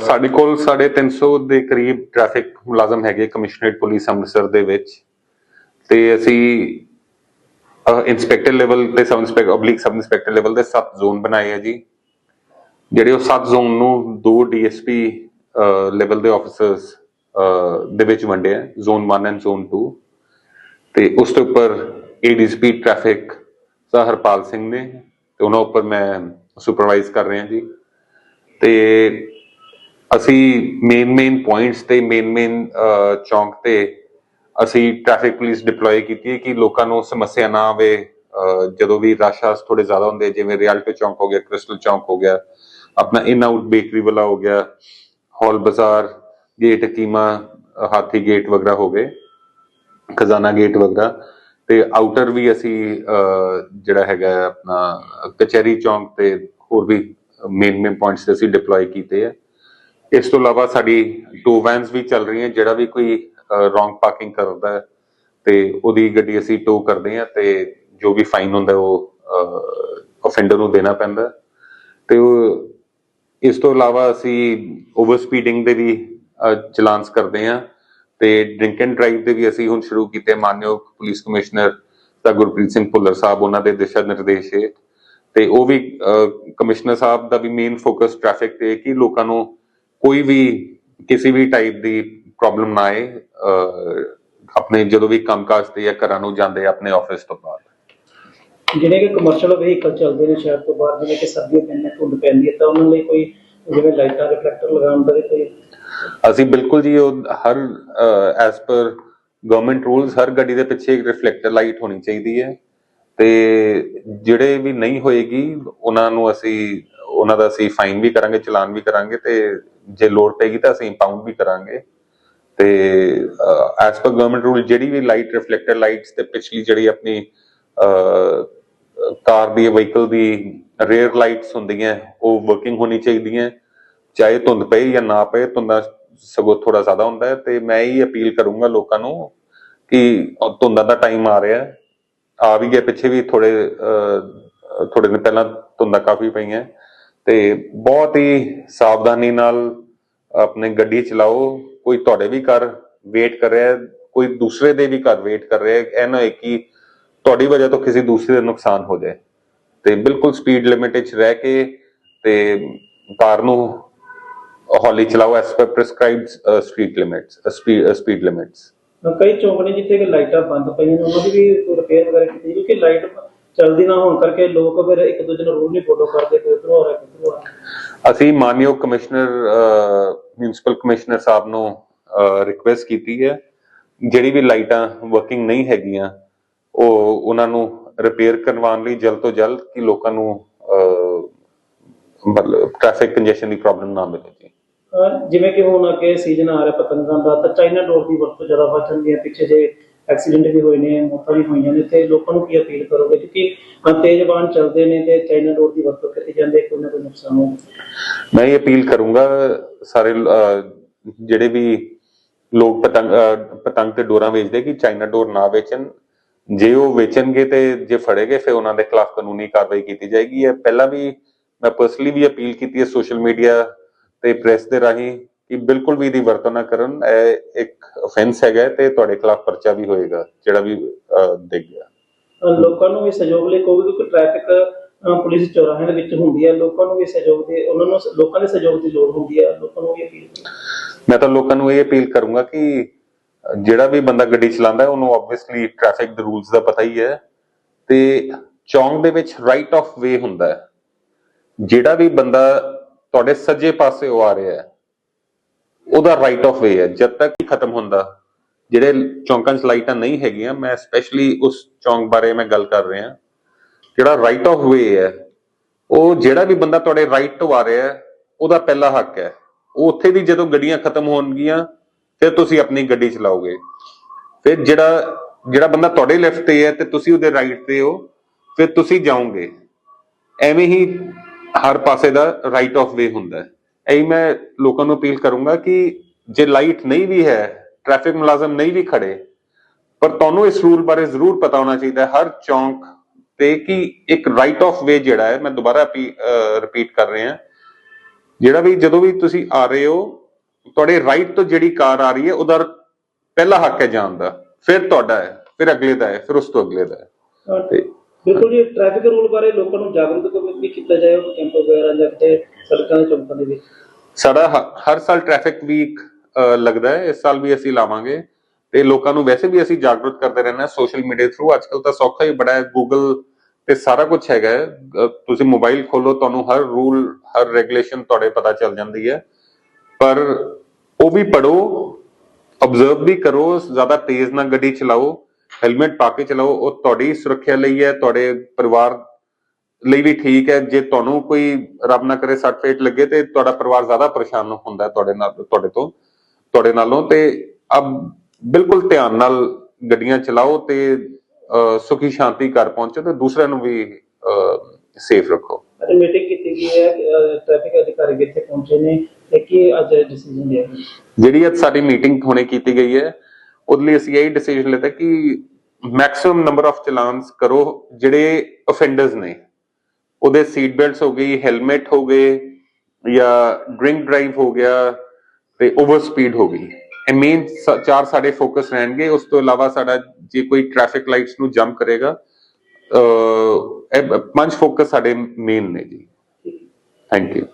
ਸਾਡੇ ਕੋਲ 350 ਦੇ ਕਰੀਬ ਟ੍ਰੈਫਿਕ ਮੁਲਾਜ਼ਮ ਹੈਗੇ ਕਮਿਸ਼ਨਰੇਟ ਪੁਲਿਸ ਅੰਮ੍ਰਿਤਸਰ ਦੇ ਵਿੱਚ। ਤੇ ਅਸੀਂ ਇਨਸਪੈਕਟਰ ਲੈਵਲ ਤੇ sub inspector oblique sub inspector level ਦੇ 7 ਜ਼ੋਨ ਬਣਾਏ ਆ ਜੀ। ਜਿਹੜੇ ਉਹ 7 ਜ਼ੋਨ ਨੂੰ ਦੋ ਡੀਐਸਪੀ ਲੈਵਲ ਦੇ ਆਫੀਸਰਸ ਦੇ ਵਿੱਚ ਵੰਡੇ ਆ ਜ਼ੋਨ 1 ਐਂਡ ਜ਼ੋਨ 2 ਤੇ ਉਸ ਤੋਂ ਉੱਪਰ ADCP traffic sir Harpal Singh ਨੇ। ਤੇ ਉਹਨਾਂ ਉੱਪਰ ਮੈਂ ਸੁਪਰਵਾਈਜ਼ ਕਰ ਰਿਹਾ ਜੀ। ਤੇ ਅਸੀਂ ਮੇਨ ਮੇਨ ਪੁਆਇੰਟਸ ਤੇ ਮੇਨ ਮੇਨ ਚੌਂਕ ਤੇ ਅਸੀਂ ਟ੍ਰੈਫਿਕ ਪੁਲਿਸ ਡਿਪਲੋਏ ਕੀਤੀ ਹੈ ਕਿ ਲੋਕਾਂ ਨੂੰ ਸਮੱਸਿਆ ਨਾ ਆਵੇ। ਜਦੋਂ ਵੀ ਰਸ਼ ਥੋੜੇ ਜ਼ਿਆਦਾ ਹੁੰਦੇ ਜਿਵੇਂ ਰਿਆਲਟੋ ਚੌਂਕ ਹੋ ਗਿਆ, ਕ੍ਰਿਸਟਲ ਚੌਂਕ ਹੋ ਗਿਆ, ਆਪਣਾ ਇਨ ਆਊਟ ਬੇਕਰੀ ਵਾਲਾ ਹੋ ਗਿਆ, ਹਾਲ ਬਾਜ਼ਾਰ ਗੇਟ ਕੀਮਾ, ਹਾਥੀ ਗੇਟ ਵਗੈਰਾ ਹੋ ਗਏ, ਖਜ਼ਾਨਾ ਗੇਟ ਵਗੈਰਾ। ਤੇ ਆਊਟਰ ਵੀ ਅਸੀਂ ਜਿਹੜਾ ਹੈਗਾ ਆਪਣਾ, ਕਚਹਿਰੀ ਚੌਂਕ ਤੇ ਹੋਰ ਵੀ ਮੇਨ ਮੇਨ ਪੁਆਇੰਟਸ ਤੇ ਅਸੀਂ ਡਿਪਲੋਏ ਕੀਤੇ ਆ ਇਸ ਤੋਂ ਇਲਾਵਾ ਸਾਡੀ ਟੂ ਵੈਨਸ ਵੀ ਚੱਲ ਰਹੀਆਂ, ਜਿਹੜਾ ਵੀ ਕੋਈ ਰੋਂਗ ਪਾਰਕਿੰਗ ਕਰਦਾ ਹੈ, ਤੇ ਉਹਦੀ ਗੱਡੀ ਅਸੀਂ ਟੋ ਕਰਦੇ ਆ ਤੇ ਜੋ ਵੀ ਫਾਈਨ ਹੁੰਦਾ ਉਹ ਅਫੈਂਡਰ ਨੂੰ ਦੇਣਾ ਪੈਂਦਾ ਹੈ। ਤੇ ਉਹ, ਇਸ ਤੋਂ ਇਲਾਵਾ ਅਸੀਂ ਓਵਰ ਸਪੀਡਿੰਗ ਦੇ ਵੀ ਚਲਾਨਸ ਕਰਦੇ ਆ ਤੇ ਡਰਿੰਕ ਐਂਡ ਡਰਾਈਵ ਦੇ ਵੀ ਅਸੀਂ ਹੁਣ ਸ਼ੁਰੂ ਕੀਤੇ ਮਾਨਯੋਗ ਪੁਲਿਸ ਕਮਿਸ਼ਨਰ ਦਾ ਗੁਰਪ੍ਰੀਤ ਸਿੰਘ ਭੁੱਲਰ ਸਾਹਿਬ ਉਹਨਾਂ ਦੇ ਦਿਸ਼ਾ ਨਿਰਦੇਸ਼ ਹੇਠ। ਤੇ ਉਹ ਵੀ ਕਮਿਸ਼ਨਰ ਸਾਹਿਬ ਦਾ ਵੀ ਮੇਨ ਫੋਕਸ ਟ੍ਰੈਫਿਕ ਤੇ ਹੈ ਕਿ ਲੋਕਾਂ ਨੂੰ ਕੋਈ ਵੀ ਕਿਸੇ ਵੀ ਟਾਈਪ ਦੀ ਪ੍ਰੋਬਲਮ ਨਾ ਆਏ ਅਹ, ਆਪਣੇ ਜਦੋਂ ਵੀ ਕੰਮਕਾਜ ਤੇ ਜਾਂ ਘਰਾਂ ਨੂੰ ਜਾਂਦੇ ਆ ਆਪਣੇ ਆਫਿਸ ਤੋਂ ਬਾਅਦ। ਜਿਹੜੇ ਕਿ ਕਮਰਸ਼ੀਅਲ ਵਹੀਕਲ ਚੱਲਦੇ ਨੇ ਸ਼ਹਿਰ ਤੋਂ ਬਾਹਰ ਜਿਵੇਂ ਕਿ ਸਰਦੀਆਂ ਪੈਂਦੀਆਂ ਧੁੰਦ ਪੈਂਦੀ ਹੈ ਤਾਂ ਉਹਨਾਂ ਲਈ ਕੋਈ ਜਿਵੇਂ ਲਾਈਟਾਂ ਰਿਫਲੈਕਟਰ ਲਗਾਉਣ ਦਾ ਵੀ ਕੋਈ? ਅਸੀਂ ਬਿਲਕੁਲ ਜੀ ਉਹ ਹਰ ਐਸ ਪਰ ਗਵਰਨਮੈਂਟ ਰੂਲਸ ਹਰ ਗੱਡੀ ਦੇ ਪਿੱਛੇ ਇੱਕ ਰਿਫਲੈਕਟਰ ਲਾਈਟ ਹੋਣੀ ਚਾਹੀਦੀ ਹੈ। ਤੇ ਜਿਹੜੇ ਵੀ ਨਹੀਂ ਹੋਏਗੀ, ਉਹਨਾਂ ਨੂੰ ਅਸੀਂ, ਉਹਨਾਂ ਦਾ ਅਸੀਂ ਫਾਈਨ ਵੀ ਕਰਾਂਗੇ, ਚਲਾਨ ਵੀ ਕਰਾਂਗੇ ਤੇ ਜੇ ਲੋੜ ਪਏਗੀ ਤਾਂ ਅਸੀਂ ਇੰਪਾਊਂਡ ਵੀ ਕਰਾਂਗੇ। ਤੇ ਐਸ ਪਰ ਗਵਰਨਮੈਂਟ ਰੂਲ ਜਿਹੜੀ ਵੀ ਲਾਈਟ ਰਿਫਲੈਕਟਰ ਲਾਈਟਸ ਤੇ ਪਿਛਲੀ ਜਿਹੜੀ ਆਪਣੀ ਕਾਰ ਦੀ, ਵਹੀਕਲ ਦੀ ਰੇਅਰ ਲਾਈਟਸ ਹੁੰਦੀਆਂ, ਉਹ ਵਰਕਿੰਗ ਹੋਣੀ ਚਾਹੀਦੀਆਂ। ਚਾਹੇ ਧੁੰਦ ਪਏ ਜਾਂ ਨਾ ਪਏ, ਧੁੰਦਾ ਸਗੋਂ ਥੋੜਾ ਜ਼ਿਆਦਾ ਹੁੰਦਾ ਹੈ ਤੇ ਮੈਂ ਹੀ ਅਪੀਲ ਕਰੂੰਗਾ ਲੋਕਾਂ ਨੂੰ ਕਿ ਧੁੰਦਾਂ ਦਾ ਟਾਈਮ ਆ ਰਿਹਾ ਆ ਵੀ ਗਿਆ, ਪਿੱਛੇ ਵੀ ਥੋੜੇ ਥੋੜੇ ਦਿਨ ਪਹਿਲਾਂ ਧੁੰਦਾਂ ਕਾਫੀ ਪਈਆਂ। ਤੇ ਬਹੁਤ ਹੀ ਸਾਵਧਾਨੀ ਨਾਲ ਆਪਣੇ ਗੱਡੀ ਚਲਾਓ। ਕੋਈ ਤੁਹਾਡੇ ਵੀ ਘਰ ਵੇਟ ਕਰ ਰਿਹਾ ਕੋਈ ਦੂਸਰੇ ਦੇ ਵੀ ਘਰ ਵੇਟ ਕਰ ਰਿਹਾ ਹੈ। ਇਹ ਨਾ ਕਿ ਤੁਹਾਡੀ ਵਜ੍ਹਾ ਤੋਂ ਕਿਸੇ ਦੂਸਰੇ ਦਾ ਨੁਕਸਾਨ ਹੋ ਜਾਏ। ਤੇ ਬਿਲਕੁਲ ਸਪੀਡ ਲਿਮਿਟ ਵਿੱਚ ਰਹਿ ਕੇ ਤੇ ਕਾਰ ਨੂੰ ਹੌਲੀ ਚਲਾਓ as per prescribed speed limits speed limits ਕਈ ਚੌਂਕ ਨੇ ਜਿੱਥੇ ਕਿ ਲਾਈਟਾਂ ਬੰਦ ਪਈਆਂ ਨੇ ਉਹਨਾਂ ਦੀ ਵੀ ਰਿਪੇਅਰ ਵਗੈਰਾ ਕੀਤੀ ਕਿਉਂਕਿ ਲਾਈਟ ਚੱਲਦੀ ਨਾ ਹੋਣ ਕਰਕੇ ਲੋਕ ਫਿਰ ਇੱਕ ਦੂਜੇ ਨੂੰ ਰੂਲ ਨਹੀਂ ਫੋਲੋ ਕਰਦੇ ਕੋਈ ਉਧਰੋਂ ਆ ਰਿਹਾ ਆ ਅਸੀਂ ਮਾਨਯੋਗ ਕਮਿਸ਼ਨਰ ਮਿਊਨਿਸਪਲ ਕਮਿਸ਼ਨਰ ਸਾਹਿਬ ਨੂੰ ਰਿਕੁਐਸਟ ਕੀਤੀ ਹੈ ਜਿਹੜੀ ਵੀ ਲਾਈਟਾਂ ਵਰਕਿੰਗ ਨਹੀਂ ਹੈਗੀਆਂ ਉਹ ਉਹਨਾਂ ਨੂੰ ਰਿਪੇਅਰ ਕਰਵਾਉਣ ਲਈ ਜਲਦ ਤੋਂ ਜਲਦ ਕਿ ਲੋਕਾਂ ਨੂੰ ਮਤਲਬ ਟ੍ਰੈਫਿਕ ਕੰਜੈਸ਼ਨ ਦੀ ਪ੍ਰੋਬਲਮ ਨਾ ਮਿਲੇ ਜੀ। ਜਿਵੇਂ ਕਿ ਹੁਣ ਅੱਗੇ ਸੀਜ਼ਨ ਆ ਰਿਹਾ ਪਤੰਗਾਂ ਦਾ ਤਾਂ ਚਾਈਨਾ ਡੋਰ ਦੀ ਵਰਤੋਂ ਜ਼ਿਆਦਾ ਵੱਧ ਜਾਂਦੀ ਹੈ। ਪਿੱਛੇ ਜੇ ਐਕਸੀਡੈਂਟ ਵੀ ਹੋਏ ਨੇ ਮੌਤਾਂ ਵੀ ਹੋਈਆਂ ਨੇ ਤੇ ਲੋਕਾਂ ਨੂੰ ਕੀ ਅਪੀਲ ਕਰੋਗੇ? ਕਿਉਂਕਿ ਤੇਜ਼ ਵਾਹਨ ਚੱਲਦੇ ਨੇ ਤੇ ਚਾਈਨਾ ਡੋਰ ਦੀ ਵਰਤੋਂ ਕੀਤੀ ਜਾਂਦੀ ਕੋਈ ਨਾ ਕੋਈ ਨੁਕਸਾਨ ਹੋ ਮੈਂ ਇਹ ਅਪੀਲ ਕਰੂੰਗਾ ਸਾਰੇ ਜਿਹੜੇ ਵੀ ਲੋਕ ਪਤੰਗ ਪਤੰਗ ਤੇ ਡੋਰਾਂ ਵੇਚਦੇ ਕਿ ਚਾਈਨਾ ਡੋਰ ਨਾ ਵੇਚਣ ਜੇ ਉਹ ਵੇਚਣਗੇ ਤੇ ਜੇ ਫੜੇਗੇ ਫਿਰ ਉਹਨਾਂ ਦੇ ਖਿਲਾਫ ਕਾਨੂੰਨੀ ਕਾਰਵਾਈ ਕੀਤੀ ਜਾਏਗੀ। ਇਹ ਪਹਿਲਾਂ ਵੀ ਮੈਂ ਪਰਸਨਲੀ ਵੀ ਅਪੀਲ ਕੀਤੀ ਹੈ ਸੋਸ਼ਲ ਮੀਡੀਆ ਤੇ ਪ੍ਰੈਸ ਦੇ ਰਾਹੀਂ ਕਿ ਬਿਲਕੁਲ ਵੀ ਇਹਦੀ ਵਰਤੋਂ ਨਾ ਕਰਨ। ਇਹ ਇੱਕ ਅਫੈਂਸ ਹੈਗਾ ਤੇ ਤੁਹਾਡੇ ਖਿਲਾਫ ਪਰਚਾ ਵੀ ਹੋਏਗਾ ਜਿਹੜਾ ਵੀ ਦੇਖ ਗਿਆ। ਲੋਕਾਂ ਨੂੰ ਵੀ ਸਹਿਯੋਗ ਲਈ ਕਹੋਗੇ ਕਿਉਂਕਿ ਟ੍ਰੈਫਿਕ ਪੁਲਿਸ ਚੌਰਾਹਿਆਂ ਦੇ ਵਿੱਚ ਹੁੰਦੀ ਹੈ ਲੋਕਾਂ ਨੂੰ ਵੀ ਸਹਿਯੋਗ ਦੇ ਉਹਨਾਂ ਨੂੰ ਲੋਕਾਂ ਦੇ ਸਹਿਯੋਗ ਦੀ ਲੋੜ ਹੁੰਦੀ ਹੈ। ਲੋਕਾਂ ਨੂੰ ਵੀ ਅਪੀਲ ਮੈਂ ਤਾਂ ਲੋਕਾਂ ਨੂੰ ਇਹ ਅਪੀਲ ਕਰੂੰਗਾ ਕਿ ਜਿਹੜਾ ਵੀ ਬੰਦਾ ਗੱਡੀ ਚਲਾਉਂਦਾ ਹੈ, ਉਹਨੂੰ ਆਬਵੀਅਸਲੀ ਟ੍ਰੈਫਿਕ ਦੇ ਰੂਲਸ ਦਾ ਪਤਾ ਹੀ ਹੈ। ਤੇ ਚੌਂਕ ਦੇ ਵਿੱਚ ਰਾਈਟ ਆਫ ਵੇ ਹੁੰਦਾ ਹੈ। ਜਿਹੜਾ ਵੀ ਬੰਦਾ ਤੁਹਾਡੇ ਸੱਜੇ ਪਾਸੇ ਆ ਰਿਹਾ ਹੈ, ਉਹਦਾ ਰਾਈਟ ਆਫ ਵੇ ਹੈ। ਜਦ ਤੱਕ ਨਹੀਂ ਖਤਮ ਹੁੰਦਾ, ਜਿਹੜੇ ਚੌਂਕਾਂ 'ਚ ਲਾਈਟਾਂ ਨਹੀਂ ਹੈਗੀਆਂ, ਮੈਂ ਸਪੈਸ਼ਲੀ ਉਸ ਚੌਂਕ ਬਾਰੇ ਮੈਂ ਗੱਲ ਕਰ ਰਿਹਾ। ਜਿਹੜਾ ਰਾਈਟ ਆਫ ਵੇ ਹੈ, ਉਹ ਜਿਹੜਾ ਵੀ ਬੰਦਾ ਤੁਹਾਡੇ ਰਾਈਟ ਤੋਂ ਆ ਰਿਹਾ ਹੈ, ਉਹਦਾ ਪਹਿਲਾ ਹੱਕ ਹੈ। ਉਹ ਉੱਥੇ ਦੀ ਜਦੋਂ ਗੱਡੀਆਂ ਖਤਮ ਹੋਣਗੀਆਂ ਫਿਰ ਤੁਸੀਂ ਆਪਣੀ ਗੱਡੀ ਚਲਾਓਗੇ। ਫਿਰ ਜਿਹੜਾ ਜਿਹੜਾ ਬੰਦਾ ਤੁਹਾਡੇ ਲੈਫਟ ਤੇ ਹੈ ਤੇ ਤੁਸੀਂ ਉਹਦੇ ਰਾਈਟ ਤੇ ਹੋ, ਫਿਰ ਤੁਸੀਂ ਜਾਓਗੇ। ਐਵੇਂ ਹੀ ਹਰ ਪਾਸੇ ਦਾ ਰਾਈਟ ਆਫ ਵੇ ਹੁੰਦਾ ਹੈ। ਐਂ ਮੈਂ ਲੋਕਾਂ ਨੂੰ ਅਪੀਲ ਕਰੂੰਗਾ ਕਿ ਜੇ ਲਾਈਟ ਨਹੀਂ ਵੀ ਹੈ ਟ੍ਰੈਫਿਕ ਮੁਲਾਜ਼ਮ ਨਹੀਂ ਵੀ ਖੜੇ, ਪਰ ਤੁਹਾਨੂੰ ਇਸ ਰੂਲ ਬਾਰੇ ਜ਼ਰੂਰ ਪਤਾ ਹੋਣਾ ਚਾਹੀਦਾ ਹਰ ਚੌਂਕ ਤੇ ਕਿ ਇੱਕ ਰਾਈਟ ਆਫ ਵੇ ਜਿਹੜਾ ਹੈ, ਮੈਂ ਦੁਬਾਰਾ ਰਿਪੀਟ ਕਰ ਰਿਹਾ। ਜਿਹੜਾ ਵੀ, ਜਦੋਂ ਵੀ ਤੁਸੀਂ ਆ ਰਹੇ ਹੋ ਤੁਹਾਡੇ ਰਾਈਟ ਤੋਂ ਜਿਹੜੀ ਕਾਰ ਆ ਰਹੀ ਹੈ ਉਹਦਾ ਪਹਿਲਾ ਹੱਕ ਹੈ ਜਾਣ ਦਾ। ਫਿਰ ਤੁਹਾਡਾ ਹੈ ਫਿਰ ਅਗਲੇ ਦਾ ਹੈ ਫਿਰ ਉਸ ਤੋਂ ਅਗਲੇ ਦਾ ਹੈ। ਤੇ ਬਿਲਕੁਲ ਜੀ ਟ੍ਰੈਫਿਕ ਰੂਲ ਬਾਰੇ ਲੋਕਾਂ ਨੂੰ ਜਾਗਰੂਕ ਵੀ ਕੀਤਾ ਜਾਏ ਉਹ ਕੈਂਪ ਵਗੈਰਾ ਜਾਂ ਕਿਤੇ ਸੜਕਾਂ ਦੇ ਚੌਂਕਾਂ ਦੇ ਵਿੱਚ। ਸਾਡਾ ਹਰ ਸਾਲ ਟ੍ਰੈਫਿਕ ਵੀਕ ਲੱਗਦਾ ਹੈ। ਇਸ ਸਾਲ ਵੀ ਅਸੀਂ ਲਾਵਾਂਗੇ। ਤੇ ਲੋਕਾਂ ਨੂੰ ਵੈਸੇ ਵੀ ਅਸੀਂ ਜਾਗਰੂਕ ਕਰਦੇ ਰਹਿੰਦੇ ਹਾਂ ਸੋਸ਼ਲ ਮੀਡੀਆ ਥਰੂ ਅੱਜਕੱਲ ਤਾਂ ਸੌਖਾ ਹੀ ਬੜਾ ਹੈ। ਗੂਗਲ ਤੇ ਸਾਰਾ ਕੁਝ ਹੈਗਾ ਤੁਸੀਂ ਮੋਬਾਈਲ ਖੋਲੋ ਤੁਹਾਨੂੰ ਹਰ ਰੂਲ ਹਰ ਰੈਗੂਲੇਸ਼ਨ ਤੁਹਾਡੇ ਪਤਾ ਚੱਲ ਜਾਂਦੀ ਹੈ। ਪਰ ਉਹ ਵੀ ਪੜੋ ਆਬਜ਼ਰਵ ਵੀ ਕਰੋ, ਜ਼ਿਆਦਾ ਤੇਜ਼ ਨਾ ਗੱਡੀ ਚਲਾਓ ਹੈਲਮਟ ਪਾ ਕੇ ਚਲਾਓ, ਉਹ ਤੁਹਾਡੀ ਸੁਰੱਖਿਆ ਲਈ ਹੈ, ਤੁਹਾਡੇ ਪਰਿਵਾਰ ਲਈ ਵੀ ਠੀਕ ਹੈ, ਜੇ ਤੁਹਾਨੂੰ ਕੋਈ ਰੱਬ ਨਾ ਕਰੇ ਸੱਟ ਫੇਟ ਲੱਗੇ ਤੇ ਤੁਹਾਡਾ ਪਰਿਵਾਰ ਜ਼ਿਆਦਾ ਪਰੇਸ਼ਾਨ ਹੁੰਦਾ ਤੁਹਾਡੇ ਨਾਲ, ਤੁਹਾਡੇ ਤੋਂ, ਤੁਹਾਡੇ ਨਾਲੋਂ, ਤੇ ਅਬ ਬਿਲਕੁਲ ਧਿਆਨ ਨਾਲ ਗੱਡੀਆਂ ਚਲਾਓ ਤੇ ਸੁਖੀ ਸ਼ਾਂਤੀ ਘਰ ਪਹੁੰਚੋ ਤੇ ਦੂਸਰਿਆਂ ਨੂੰ ਵੀ ਸੇਫ ਰੱਖੋ। ਮੀਟਿੰਗ ਕੀਤੀ ਗਈ ਹੈ ਟ੍ਰੈਫਿਕ ਅਧਿਕਾਰੀ ਇੱਥੇ ਪਹੁੰਚੇ ਨੇ। ਤੇ ਕੀ ਅੱਜ ਡਿਸੀਜਨ ਲਿਆ। ਗਿਆ ਜਿਹੜੀ ਅੱਜ ਸਾਡੀ ਮੀਟਿੰਗ ਹੁਣੇ ਕੀਤੀ ਗਈ ਹੈ ਉਹਦੇ ਲਈ ਅਸੀਂ ਇਹ ਡਿਸੀਜਨ ਲਿੱਤਾ ਕਿ ਮੈਕਸਿਮਮ ਨੰਬਰ ਆਫ ਚਲਾਨਸ ਕਰੋ ਜਿਹੜੇ ਅਫੈਂਡਰਸ ਨੇ। ਉਹਦੇ ਸੀਟ ਬੈਲਟਸ ਹੋ ਗਈ ਹੈਲਮਟ ਹੋ ਗਏ ਜਾਂ ਡਰਿੰਕ ਡਰਾਈਵ ਹੋ ਗਿਆ ਤੇ ਓਵਰ ਸਪੀਡ ਹੋ ਗਈ। ਇਹ ਮੇਨ ਚਾਰ ਸਾਡੇ ਫੋਕਸ ਰਹਿਣਗੇ। ਉਸ ਤੋਂ ਇਲਾਵਾ ਸਾਡਾ ਜੇ ਕੋਈ ਟ੍ਰੈਫਿਕ ਲਾਈਟਸ ਨੂੰ ਜੰਪ ਕਰੇਗਾ ਇਹ ਪੰਜ ਫੋਕਸ ਸਾਡੇ ਮੇਨ ਨੇ ਜੀ। Thank you